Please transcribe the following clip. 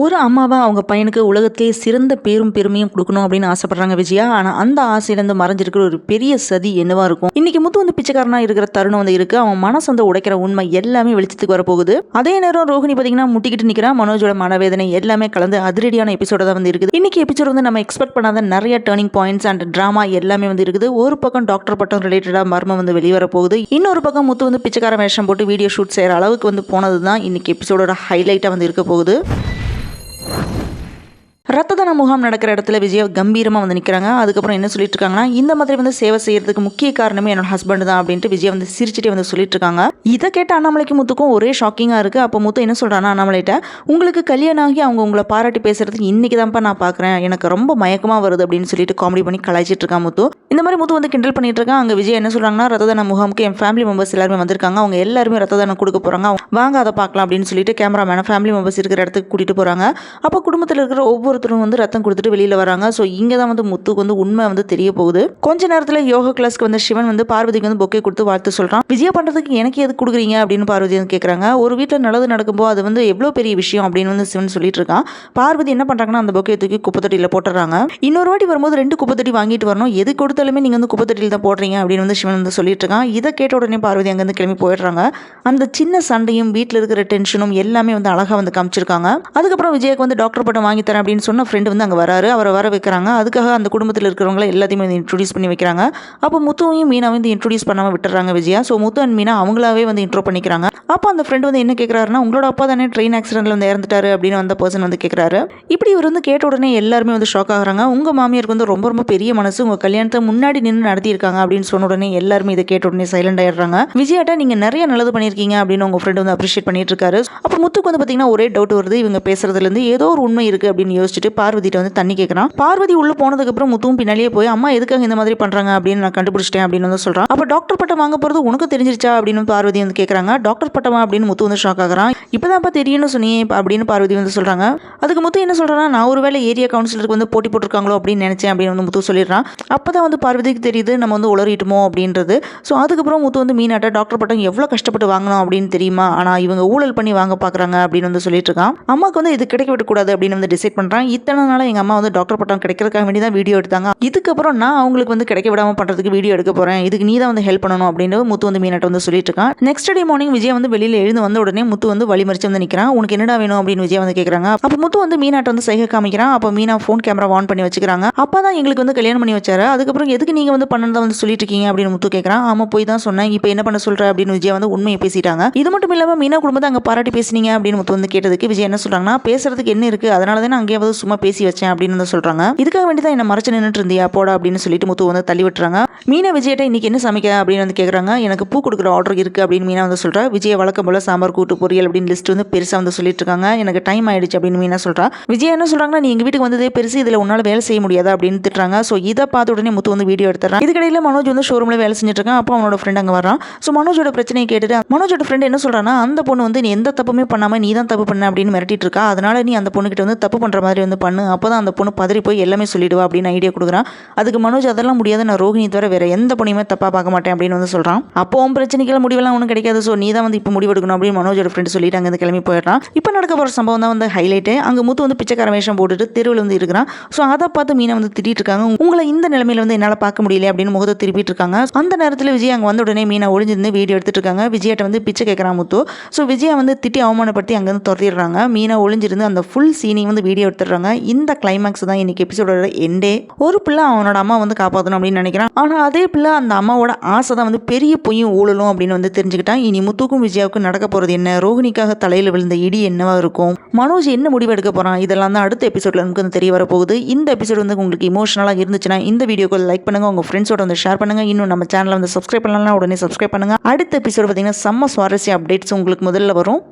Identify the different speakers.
Speaker 1: ஒரு அம்மாவா அவங்க பையனுக்கு உலகத்திலே சிறந்த பேரும் பெருமையும் கொடுக்கணும் அப்படின்னு ஆசைப்படுறாங்க விஜயா. ஆனால் அந்த ஆசையிலேருந்து மறைஞ்சிருக்கிற ஒரு பெரிய சதி என்னவா இருக்கும்? இன்னைக்கு முத்து வந்து பிச்சைக்காரனா இருக்கிற தருணம் வந்து இருக்கு. அவன் மனசு வந்து உடைக்கிற உண்மை எல்லாமே வெளிச்சத்துக்கு வரப்போகுது. அதே நேரம் ரோஹிணி பார்த்தீங்கன்னா முட்டிக்கிட்டு நிற்கிறான் மனோஜோட மனவேதனை எல்லாமே கலந்து அதிரடியான எபிசோட தான் வந்து இருக்குது. இன்னைக்கு எபிசோட் வந்து நம்ம எக்ஸ்பெக்ட் பண்ணாத நிறைய டேர்னிங் பாயிண்ட்ஸ் அண்ட் ட்ராமா எல்லாமே வந்து இருக்குது. ஒரு பக்கம் டாக்டர் பட்டம் ரிலேட்டடாக மர்மம் வந்து வெளிவர போகுது இன்னொரு பக்கம் முத்து வந்து பிச்சைக்கார வேஷம் போட்டு வீடியோ ஷூட் செய்கிற அளவுக்கு வந்து போனது தான் இன்னைக்கு எபிசோடோட ஹைலைட்டாக வந்து இருக்க போகுது. Thank you. ரத்த தான முகாம் நடக்கிற இடத்துல விஜய் கம்பீரமாக வந்து நிற்கிறாங்க அதுக்கப்புறம் என்ன சொல்லிட்டு இருக்காங்கன்னா இந்த மாதிரி வந்து சேவை செய்யறதுக்கு முக்கிய காரணமே என்னோட ஹஸ்பண்ட் தான் அப்படின்ட்டு விஜய் வந்து சிரிச்சிட்டே வந்து சொல்லிட்டு இருக்காங்க இதை கேட்ட அண்ணாமலைக்கு முத்துக்கும் ஒரே ஷாக்கிங்காக இருக்குது அப்போ முத்து என்ன சொல்கிறான்னா அண்ணாமலைகிட்ட உங்களுக்கு கல்யாணம் ஆகி அவங்க உங்களை பாராட்டி பேசுறதுக்கு இன்னைக்கு தான்ப்பா நான் பார்க்குறேன் எனக்கு ரொம்ப மயக்கமாக வருது அப்படின்னு சொல்லிட்டு காமெடி பண்ணி கலாய்ச்சிட்டு இருக்கான் முத்து. இந்த மாதிரி முத்து வந்து கிண்டல் பண்ணிட்டு இருக்கான் அங்கே விஜய் என்ன சொல்கிறாங்கன்னா ரத்த தான முகாமுக்கு என் ஃபேமிலி மெம்பர்ஸ் எல்லாருமே வந்திருக்காங்க. அவங்க எல்லாருமே ரத்த தானம் கொடுக்க போகிறாங்க வாங்க அதை பார்க்கலாம் அப்படின்னு சொல்லிட்டு கேமராமேனை ஃபேமிலி மெம்பர்ஸ் இருக்கிற இடத்துக்கு கூட்டிகிட்டு போகிறாங்க அப்போ குடும்பத்தில் இருக்கிற ஒவ்வொரு ஒருத்தரும் வந்து ரத்தம் கொடுத்துட்டு வெளியில் வராங்க. ஸோ இங்கே தான் வந்து முத்துக்கு வந்து உண்மை வந்து தெரிய போகுது. கொஞ்ச நேரத்தில் யோகா கிளாஸ்க்கு வந்து சிவன் வந்து பார்வதிக்கு வந்து பொக்கே கொடுத்து வாழ்த்து சொல்கிறான் விஜயா பண்ணுறதுக்கு எனக்கு எது கொடுக்குறீங்க? அப்படின்னு பார்வதி வந்து கேட்குறாங்க ஒரு வீட்டில் நல்லது நடக்கும்போது அது வந்து எவ்வளோ பெரிய விஷயம் அப்படின்னு வந்து சிவன் சொல்லிட்டு இருக்கான். பார்வதி என்ன பண்ணுறாங்கன்னா அந்த பொக்கையை தூக்கி குப்பத்தொட்டியில் போட்டுறாங்க. இன்னொரு வாட்டி வரும்போது ரெண்டு குப்பத்தொட்டி வாங்கிட்டு வரணும். எது கொடுத்தாலுமே நீங்கள் வந்து குப்பத்தொட்டியில் தான் போடுறீங்க அப்படின்னு வந்து சிவன் வந்து சொல்லிட்டு இருக்கான். இதை கேட்ட உடனே பார்வதி அங்கேருந்து கிளம்பி போயிடுறாங்க. அந்த சின்ன சண்டையும் வீட்டில் இருக்கிற டென்ஷனும் எல்லாமே வந்து அழகாக வந்து காமிச்சிருக்காங்க. அதுக்கப்புறம் விஜய்க்கு வந்து டாக்டர் பட்டம் வாங்கி தரேன் அப்படின்னு சொன்ன ஃப்ரெண்டு வந்து அங்கே வராரு. அவரை வர வைக்கிறாங்க. அதுக்காக அந்த குடும்பத்தில் இருக்கிறவங்கள எல்லாத்தையுமே வந்து இன்ட்ரடியூஸ் பண்ணி வைக்கிறாங்க. அப்போ முத்துவையும் மீனா வந்து இன்ட்ரடியூஸ் பண்ணாமல் விட்டுறாங்க விஜயா. ஸோ முத்து அண்ட் மீனா அவங்களாவே வந்து இன்ட்ரோ பண்ணிக்கிறாங்க. அப்போ அந்த ஃப்ரெண்டு வந்து என்ன கேட்குறாருன்னா உங்களோட அப்பா தானே ட்ரெயின் ஆக்சிடென்ட்ல வந்து இறந்துட்டாரு அப்படின்னு வந்த பர்சன் வந்து கேட்குறாரு இப்படி இவர் வந்து கேட்ட உடனே எல்லாருமே வந்து ஷாக் ஆகுறாங்க. உங்கள் மாமியாருக்கு வந்து ரொம்ப ரொம்ப பெரிய மனசு. உங்கள் கல்யாணத்தை முன்னாடி நின்று நடத்தியிருக்காங்க அப்படின்னு சொன்ன உடனே எல்லாருமே இதை கேட்ட உடனே சைலண்ட் ஆயிடுறாங்க. விஜயாட்டா நீங்கள் நிறைய நல்லது பண்ணியிருக்கீங்க அப்படின்னு உங்கள் ஃப்ரெண்டு வந்து அப்ரிஷியேட் பண்ணிட்டு இருக்காரு. அப்போ முத்துக்கு வந்து பார்த்தீங்கன்னா ஒரே டவுட் வருது. இவங்க பேசுறதுலேருந்து ஏதோ ஒரு உண்மை இருக்குது அப்படின்னு யோசிச்சு யோசிச்சுட்டு பார்வதிட்ட வந்து தண்ணி கேட்குறான் பார்வதி உள்ளே போனதுக்கப்புறம் முத்துவும் பின்னாலேயே போய் அம்மா எதுக்காக இந்த மாதிரி பண்ணுறாங்க அப்படின்னு நான் கண்டுபிடிச்சிட்டேன் அப்படின்னு வந்து சொல்கிறான் அப்போ டாக்டர் பட்டம் வாங்க போகிறது உனக்கு தெரிஞ்சிருச்சா அப்படின்னு பார்வதி வந்து கேட்குறாங்க டாக்டர் பட்டமா அப்படின்னு முத்து வந்து ஷாக் ஆகுறான். இப்போதான்ப்பா தெரியும்னு சொன்னியே அப்படின்னு பார்வதி வந்து சொல்கிறாங்க அதுக்கு முத்து என்ன சொல்கிறான்னா நான் ஒரு வேளை ஏரியா கவுன்சிலருக்கு வந்து போட்டி போட்டிருக்காங்களோ அப்படின்னு நினச்சேன் அப்படின்னு வந்து முத்து சொல்லிடுறான். அப்போ தான் வந்து பார்வதிக்கு தெரியுது நம்ம வந்து உளறிட்டுமோ அப்படின்றது. ஸோ அதுக்கப்புறம் முத்து வந்து மீனாட்ட டாக்டர் பட்டம் எவ்வளோ கஷ்டப்பட்டு வாங்கணும் அப்படின்னு தெரியுமா? ஆனால் இவங்க ஊழல் பண்ணி வாங்க பார்க்குறாங்க அப்படின்னு வந்து சொல்லிட்டு இருக்கான். அம்மாவுக்கு வந்து இது கிடைக்க விடக்கூடாது அப்படின்னு வந்து டிசைட் பண்ணுறான் இத்தனை நாளாக எங்கள் அம்மா வந்து டாக்டர் பட்டம் கிடைக்கிறதுக்காக வேண்டி தான் வீடியோ எடுத்தாங்க. இதுக்கப்புறம் நான் அவங்களுக்கு வந்து கிடைக்க விடாமல் பண்ணுறதுக்கு வீடியோ எடுக்க போகிறேன் இதுக்கு நீ தான் வந்து ஹெல்ப் பண்ணணும் அப்படின்னு முத்து வந்து மீனாட்ட வந்து சொல்லிட்டு இருக்கான். நெக்ஸ்ட் டே மார்னிங் விஜய் வந்து வெளியில் எழுந்து வந்த உடனே முத்து வந்து வழிமறிச்சு வந்து நிற்கிறான் உனக்கு என்னடா வேணும்? அப்படின்னு விஜய் வந்து கேட்குறாங்க அப்போ முத்து வந்து மீனாட்ட வந்து சைகை காமிக்கிறான். அப்போ மீனா ஃபோன் கேமரா ஆன் பண்ணி வச்சுக்கிறாங்க. அப்போ தான் எங்களுக்கு வந்து கல்யாணம் பண்ணி வச்சாரு. அதுக்கப்புறம் எதுக்கு நீங்கள் வந்து பண்ணதான் வந்து சொல்லிட்டு இருக்கீங்க அப்படின்னு முத்து கேட்குறான் ஆமாம் போய் தான் சொன்னேன். இப்போ என்ன பண்ண சொல்கிற அப்படின்னு விஜய் வந்து உண்மையை பேசிட்டாங்க. இது மட்டும் இல்லாமல் மீனா குடும்பத்தை அங்கே பாராட்டி பேசுனீங்க அப்படின்னு முத்து வந்து கேட்டதுக்கு விஜய் என்ன சொல்கிறாங்கன்னா பேசுறதுக்கு என்ன இருக்குது அதனால தான் அங்கேயாவது அங்கேயே வந்து சும்மா பேசி வச்சேன் அப்படின்னு வந்து சொல்கிறாங்க இதுக்காக வேண்டி தான் என்ன மறைச்சு நின்றுட்டு இருந்தியா? போடா அப்படின்னு சொல்லிட்டு முத்து வந்து தள்ளி விட்டுறாங்க. மீனா விஜய்கிட்ட இன்னைக்கு என்ன சமைக்க அப்படின்னு வந்து கேட்குறாங்க எனக்கு பூ கொடுக்குற ஆர்டர் இருக்குது அப்படின்னு மீனா வந்து சொல்கிறா விஜய் வழக்கம் போல் சாம்பார் கூட்டு பொரியல் அப்படின்னு லிஸ்ட் வந்து பெருசாக வந்து சொல்லிட்டு இருக்காங்க. எனக்கு டைம் ஆயிடுச்சு அப்படின்னு மீனா சொல்கிறா விஜய் என்ன சொல்கிறாங்கன்னா நீ எங்கள் வீட்டுக்கு வந்ததே பெருசு இதில் உன்னால் வேலை செய்ய முடியாதா அப்படின்னு திட்டுறாங்க. ஸோ இதை பார்த்த உடனே முத்து வந்து வீடியோ எடுத்துறான். இதுக்கடையில் மனோஜ் வந்து ஷோரூமில் வேலை செஞ்சுட்டு இருக்கான். அப்போ அவனோட ஃப்ரெண்ட் அங்கே வரான் ஸோ மனோஜோட பிரச்சனையை கேட்டுட்டு மனோஜோட ஃப்ரெண்ட் என்ன சொல்கிறான்னா அந்த பொண்ணு வந்து நீ எந்த தப்புமே பண்ணாமல் நீ தான் தப்பு பண்ண அப்படின்னு மிரட்டிட்டு இருக்கா. அதனால நீ அந்த பொண்ணுக்கிட்ட வந்து தப்பு பண்ணுற மாதிரி வந்து பண்ணு அப்போ தான் அந்த பொண்ணு பதறி போய் எல்லாமே சொல்லிடுவா அப்படின்னு ஐடியா கொடுக்குறான் அதுக்கு மனோஜ் அதெல்லாம் முடியாது நான் ரோஹினி தவிர வேற எந்த பொண்ணையுமே தப்பாக பார்க்க மாட்டேன் அப்படின்னு வந்து சொல்கிறான் அப்போ உன் பிரச்சனைக்கெல்லாம் முடிவெல்லாம் ஒன்றும் கிடைக்காது. ஸோ நீ தான் வந்து இப்போ முடிவெடுக்கணும் அப்படின்னு மனோஜோட ஃப்ரெண்ட் சொல்லிட்டு அங்கே கிளம்பி போயிடுறான். இப்போ நடக்க போகிற சம்பவம் தான் வந்து ஹைலைட்டு அங்கே முத்து வந்து பிச்சைக்கார வேஷம் போட்டுட்டு தெருவில் வந்து இருக்கிறான். ஸோ அதை பார்த்து மீனை வந்து திட்டிட்டு இருக்காங்க. உங்களை இந்த நிலைமையில வந்து என்னால் பார்க்க முடியல அப்படின்னு முகத்தை திருப்பிட்டு இருக்காங்க. அந்த நேரத்தில் விஜய் அங்கே வந்த உடனே மீனை ஒளிஞ்சிருந்து வீடியோ எடுத்துட்டு இருக்காங்க. விஜயாட்ட வந்து பிச்சை கேட்குறான் முத்து. ஸோ விஜயா வந்து திட்டி அவமானப்படுத்தி அங்கேருந்து துரத்திடுறாங்க. மீனை ஒளிஞ்சிருந்து அந்த ஃபுல் சீனையும் வந்து வீடியோ எடுத்துடுறாங்க இந்த கிளைமேக்ஸ் தான் இன்னைக்கு எபிசோடோட எண்டே ஒரு பிள்ளை அவனோட அம்மா வந்து காப்பாற்றணும் அப்படின்னு நினைக்கிறான். ஆனால் அதே பிள்ளை அந்த அம்மாவோட ஆசை தான் வந்து பெரிய பொய்யும் ஊழலும் அப்படின்னு வந்து தெரிஞ்சுக்கிட்டான். இனி முத்துக்கும் விஜயாவுக்கும் நடக்க போகிறது என்ன? ரோஹிணிக்காக தலையில் விழுந்த இடி என்னவா இருக்கும்? மனோஜ் என்ன முடிவு எடுக்க போகிறான் இதெல்லாம் தான் அடுத்த எபிசோடில் நமக்கு வந்து தெரிய வரப்போகுது. இந்த எபிசோட் வந்து உங்களுக்கு இமோஷனலாக இருந்துச்சுன்னா இந்த வீடியோக்கு லைக் பண்ணுங்கள் உங்கள் ஃப்ரெண்ட்ஸோட வந்து ஷேர் பண்ணுங்கள் இன்னும் நம்ம சேனலை வந்து சப்ஸ்கிரைப் பண்ணலாம் உடனே சப்ஸ்கிரைப் பண்ணுங்கள் அடுத்த எபிசோட் பார்த்தீங்கன்னா செம்ம சுவாரஸ்ய அப்டேட்ஸ் உங்களுக்கு முதல்ல வரும்.